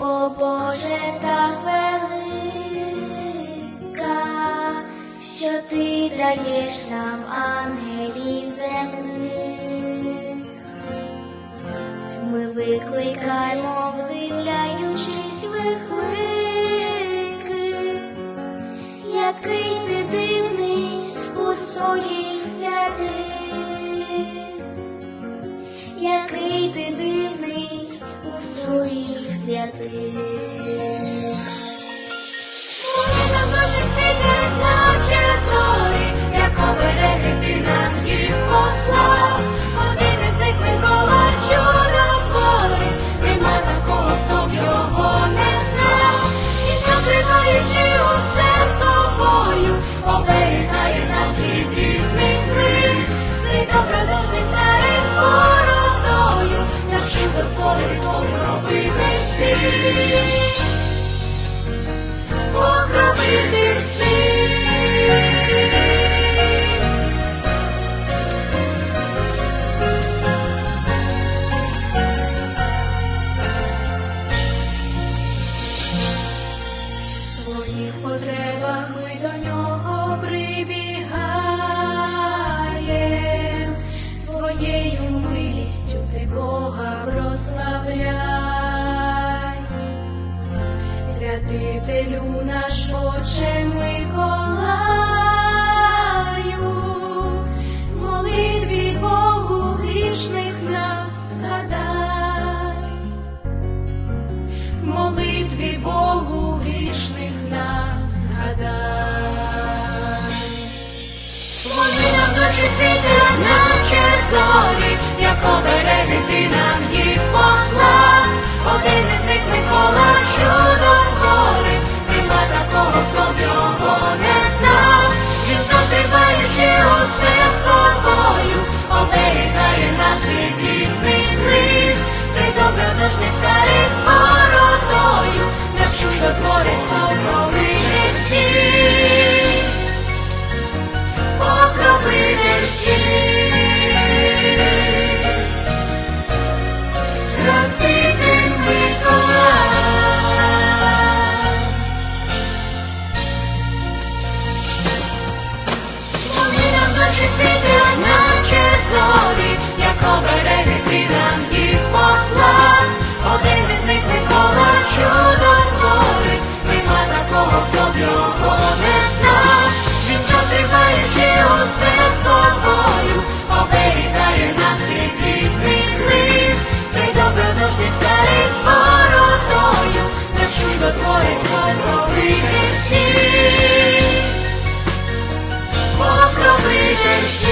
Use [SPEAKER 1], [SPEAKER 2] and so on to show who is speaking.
[SPEAKER 1] о Боже, так велика, що ти даєш нам ангелів земних, ми викликаємо, вдивляючись вихлики, який ти дивний у своїх святих, який ти дивний у своїх святих. Святителю наш Отче Миколаю, молитві Богу грішних нас згадай, молитві Богу грішних нас згадай. Вони нам душі світять, наче зорі, як обереги ти нам їх послав. Світять наче зорі, як оберег. Christmas.